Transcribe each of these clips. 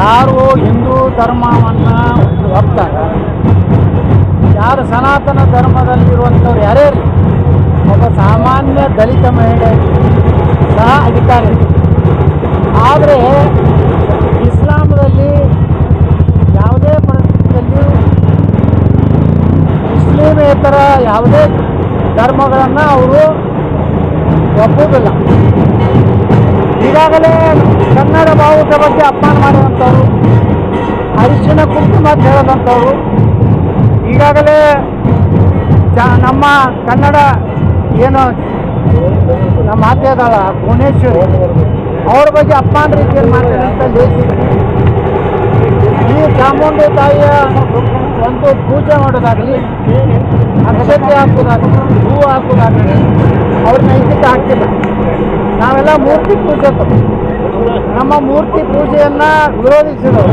ಯಾರು ಹಿಂದೂ ಧರ್ಮವನ್ನು ಒಪ್ತಾರ? ಯಾರು ಸನಾತನ ಧರ್ಮದಲ್ಲಿರುವಂಥವ್ರು ಯಾರೇ ಇರಲಿ, ಒಬ್ಬ ಸಾಮಾನ್ಯ ದಲಿತ ಮಹಿಳೆ ಸಹ ಅಧಿಕಾರಿ ಆದರೆ ಇಸ್ಲಾಮದಲ್ಲಿ ಯಾವುದೇ ಪರಿಸ್ಥಿತಿಯಲ್ಲಿ ಮುಸ್ಲಿಮೇತರ ಯಾವುದೇ ಧರ್ಮಗಳನ್ನು ಅವರು ಒಪ್ಪುವುದಿಲ್ಲ. ಈಗಾಗಲೇ ಕನ್ನಡ ಭಾವದ ಬಗ್ಗೆ ಅಪಮಾನ ಮಾಡಿದಂಥವ್ರು ಅರಿಶಿನ ಕುಂಕುಮ ಅಂತ ಹೇಳದಂಥವ್ರು, ಈಗಾಗಲೇ ಜ ನಮ್ಮ ಕನ್ನಡ ಏನು ನಮ್ಮ ಆತ್ಯದಾಳ ಅದಾಳ, ಭುವನೇಶ್ವರಿ, ಅವ್ರ ಬಗ್ಗೆ ಅಪಮಾನ ರೀತಿಯಲ್ಲಿ ಅಂತ ಲೇಖಿ ಈ ಚಾಮುಂಡಿ ತಾಯಿಯ ಒಂದು ಪೂಜೆ ಮಾಡೋದಾಗಲಿ, ಅಕ್ಷತೆ ಹಾಕೋದಾಗಲಿ, ಹೂ ಹಾಕೋದಾಗಲಿ ಅವ್ರ ನೈತಿಕ ಹಾಕಿಲ್ಲ ನಾವೆಲ್ಲ ಮೂರ್ತಿ ಪೂಜಕರು ನಮ್ಮ ಮೂರ್ತಿ ಪೂಜೆಯನ್ನು ವಿರೋಧಿಸಿದರು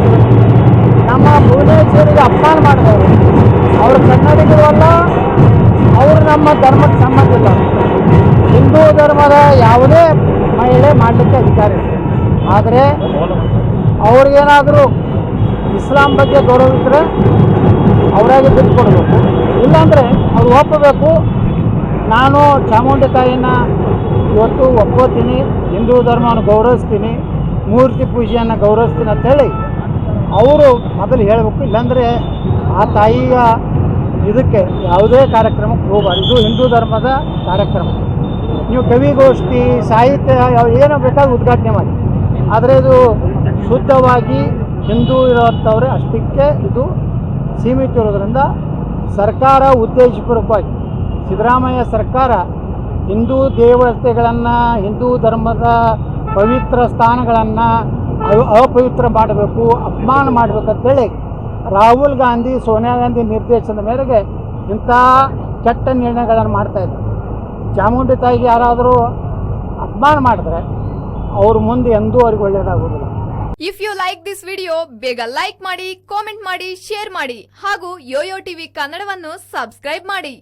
ನಮ್ಮ ಭುವನೇಶ್ವರಿಗೆ ಅಪಮಾನ ಮಾಡಿದವರು. ಅವರು ಕನ್ನಡಿಗರು ಅಲ್ಲ ಅವರು ನಮ್ಮ ಧರ್ಮಕ್ಕೆ ಸಂಬಂಧ ಇಲ್ಲ ಹಿಂದೂ ಧರ್ಮದ ಯಾವುದೇ ಮಹಿಳೆ ಮಾಡಲಿಕ್ಕೆ ಅಧಿಕಾರ ಇದೆ ಆದರೆ ಅವ್ರಿಗೇನಾದರೂ ಇಸ್ಲಾಂ ಬಗ್ಗೆ ಗೌರವ ಇದ್ದರೆ ಅವರಾಗೆ ಬಿಟ್ಕೊಡ್ಬೇಕು ಇಲ್ಲಾಂದರೆ ಅವ್ರು ಒಪ್ಪಬೇಕು. ನಾನು ಚಾಮುಂಡಿ ತಾಯಿನ ಇವತ್ತು ಒಪ್ಕೋತೀನಿ ಹಿಂದೂ ಧರ್ಮವನ್ನು ಗೌರವಿಸ್ತೀನಿ. ಮೂರ್ತಿ ಪೂಜೆಯನ್ನು ಗೌರವಿಸ್ತೀನಿ ಅಂತೇಳಿ ಅವರು ಮೊದಲು ಹೇಳಬೇಕು, ಇಲ್ಲಾಂದರೆ ಆ ತಾಯಿಯ ಇದಕ್ಕೆ ಯಾವುದೇ ಕಾರ್ಯಕ್ರಮಕ್ಕೆ ಹೋಗಬಾರ್ದು. ಇದು ಹಿಂದೂ ಧರ್ಮದ ಕಾರ್ಯಕ್ರಮ. ನೀವು ಕವಿಗೋಷ್ಠಿ ಸಾಹಿತ್ಯ ಏನೋ ಬೇಕಾದ್ರೂ ಉದ್ಘಾಟನೆ ಮಾಡಿ. ಆದರೆ ಇದು ಶುದ್ಧವಾಗಿ ಹಿಂದೂ ಇರೋಂಥವ್ರೆ ಅಷ್ಟಕ್ಕೆ ಇದು ಸೀಮಿತ ಇರೋದ್ರಿಂದ ಸರ್ಕಾರ ಉದ್ದೇಶಪೂರ್ವಕವಾಗಿ ಸಿದ್ದರಾಮಯ್ಯ ಸರ್ಕಾರ ಹಿಂದೂ ದೇವತೆಗಳನ್ನು, ಹಿಂದೂ ಧರ್ಮದ ಪವಿತ್ರ ಸ್ಥಾನಗಳನ್ನು ಅಪವಿತ್ರ ಮಾಡಬೇಕು, ಅಪಮಾನ ಮಾಡಬೇಕು ಅಂತೇಳಿ ರಾಹುಲ್ ಗಾಂಧಿ, ಸೋನಿಯಾ ಗಾಂಧಿ ನಿರ್ದೇಶನದ ಮೇರೆಗೆ ಇಂಥ ಕೆಟ್ಟ ನಿರ್ಣಯಗಳನ್ನು ಮಾಡ್ತಾ ಇದ್ದಾರೆ ಚಾಮುಂಡಿ ತಾಯಿಗೆ ಯಾರಾದರೂ ಅಪಮಾನ ಮಾಡಿದ್ರೆ ಅವ್ರ ಮುಂದೆ ಎಂದೂ ಅವ್ರಿಗೆ ಒಳ್ಳೆಯದಾಗೋದಿಲ್ಲ if you like this video ಬೇಗ ಲೈಕ್ ಮಾಡಿ ಕಾಮೆಂಟ್ ಮಾಡಿ ಶೇರ್ ಮಾಡಿ ಹಾಗೂ ಯೋಯೋ ಟಿವಿ ಕನ್ನಡವನ್ನು ಸಬ್ಸ್ಕ್ರೈಬ್ ಮಾಡಿ.